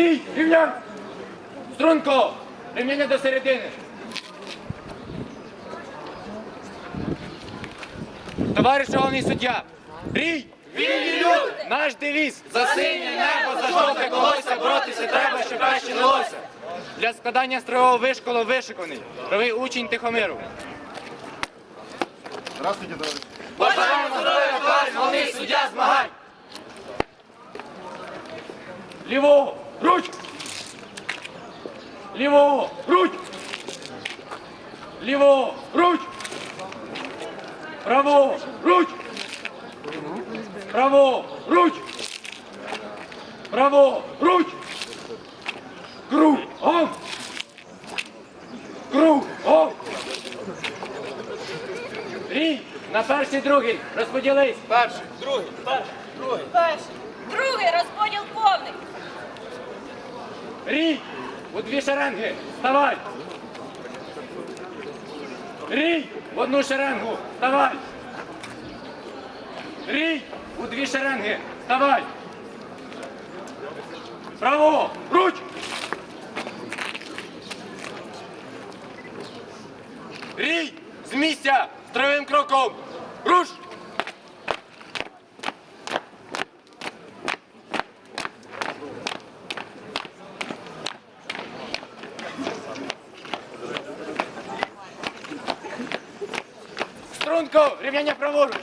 Рій, рівнян! Струнко! Рівняння до середини. Товариш головний суддя! Рій! Вільні люди! Наш девіз! За синє небо, за жовте колося, боротися треба, щоб краще жилося. Для складання строєвого вишколу вишиканий. Правий учень Тихомиру. Здравствуйте, товарищ. Бажаємо здоров'я, товариш головний суддя, змагань! Лівого! Руч! Лівого! Руч! Лівого! Руч! Правого! Руч! Правого! Руч! Правого! Руч! Круг! Он! Круг! Он! Рій! На перший, другий! Розподілись! Перший! другий, Перший. Другий У дві шеренги! Вставай! Рій! В одну шеренгу! Вставай! Рій! У дві шеренги! Вставай! Право! Руч! Рій! З місця! Строєвим кроком! Руш! Струнко! Рівняння праворуч!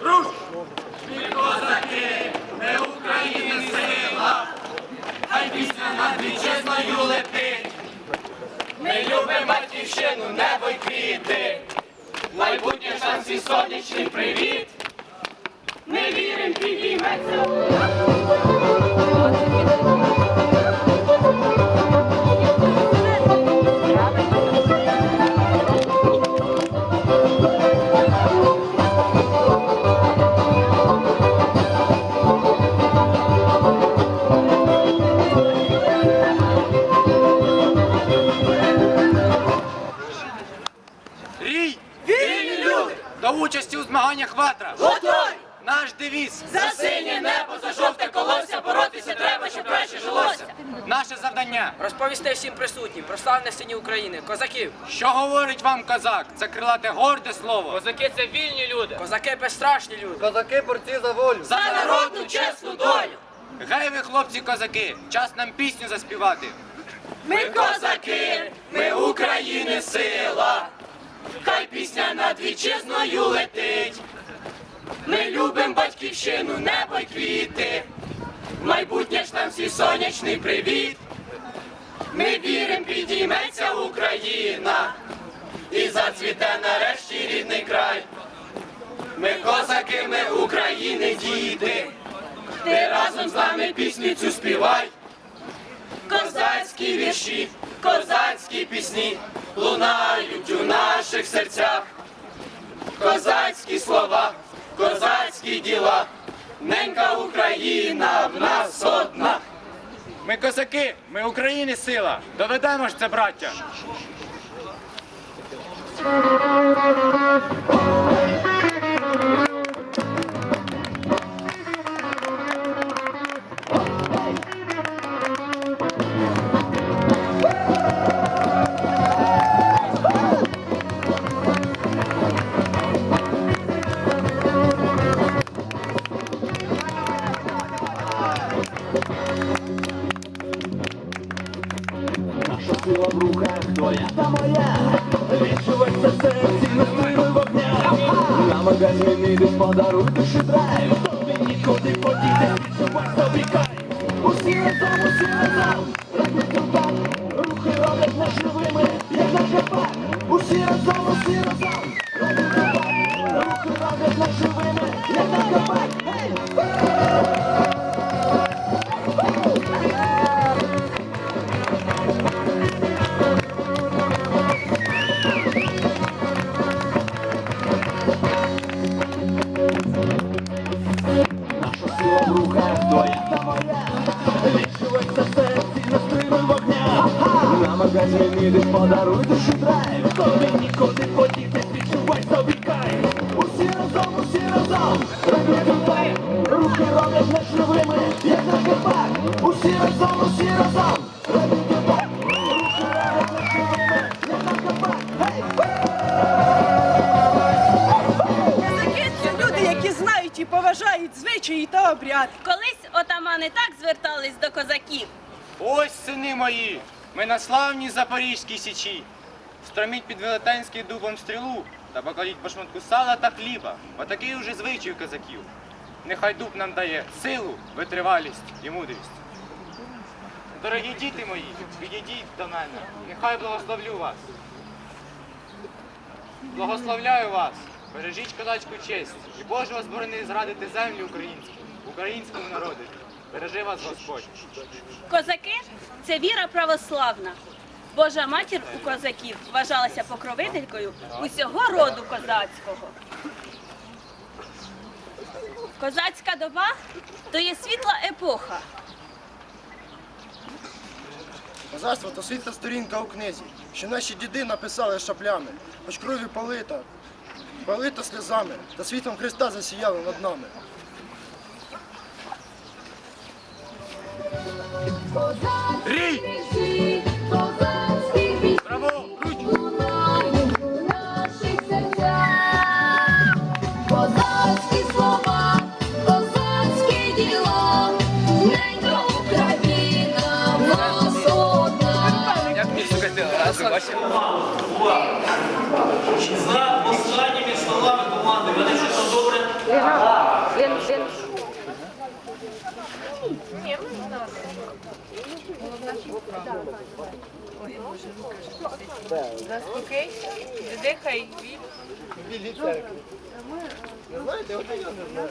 Руш! Козаки, ми України сила, хай пісня над вітчизною летить. Ми любимо батьківщину, небо й квіти, майбутнє шанс і сонячний привіт. Ми віримо, підійметься. Завдання. Розповісти всім присутнім про славне сині України, козаків. Що говорить вам козак? Це крилате горде слово. Козаки це вільні люди. Козаки безстрашні люди. Козаки борці за волю. За Народну чесну долю. Гей ви, хлопці козаки, час нам пісню заспівати. Ми козаки, ми України сила. Хай пісня над вітчизною летить. Ми любим батьківщину, небо й квіти. Майбутнє ж нам всі сонячний привіт. Ми вірим, підійметься Україна. І зацвіте нарешті рідний край. Ми козаки, ми України, діти. Ти разом з нами пісню цю співай. Козацькі вірші, козацькі пісні лунають у наших серцях. Козацькі слова, козацькі діла, ненька Україна в нас одна. Ми козаки, ми України сила. Доведемо ж це, браття. Mandaruna. Разом не шливими, як на Карпат. Усі разом, усі разом. Руки як на. Гей! Це люди, які знають і поважають звичаї та обряди. Колись отамани так звертались до козаків. Ось сини мої, ми на славній Запорізькій січі. Строміть під велетенський дубом стрілу та покладіть по шматку сала та хліба. Отакий уже звичай козаків. Нехай дуб нам дає силу, витривалість і мудрість. Дорогі діти мої, підійдіть до мене, нехай благословлю вас. Благословляю вас, бережіть козацьку честь, і Боже вас борони зрадити землю українську, українському народу. Бережи вас Господь. Козаки це віра православна. Божа матір у козаків вважалася покровителькою усього роду козацького. Козацька доба то є світла епоха. Козацтво то світла сторінка у книзі, що наші діди написали шаплями, хоч крові полита, полита сльозами, та світлом Христа засіяло над нами. Рій! За останніми словами команди. Вони що там добре? Заспокійся, дихай. Білі церкви. От я не знаю.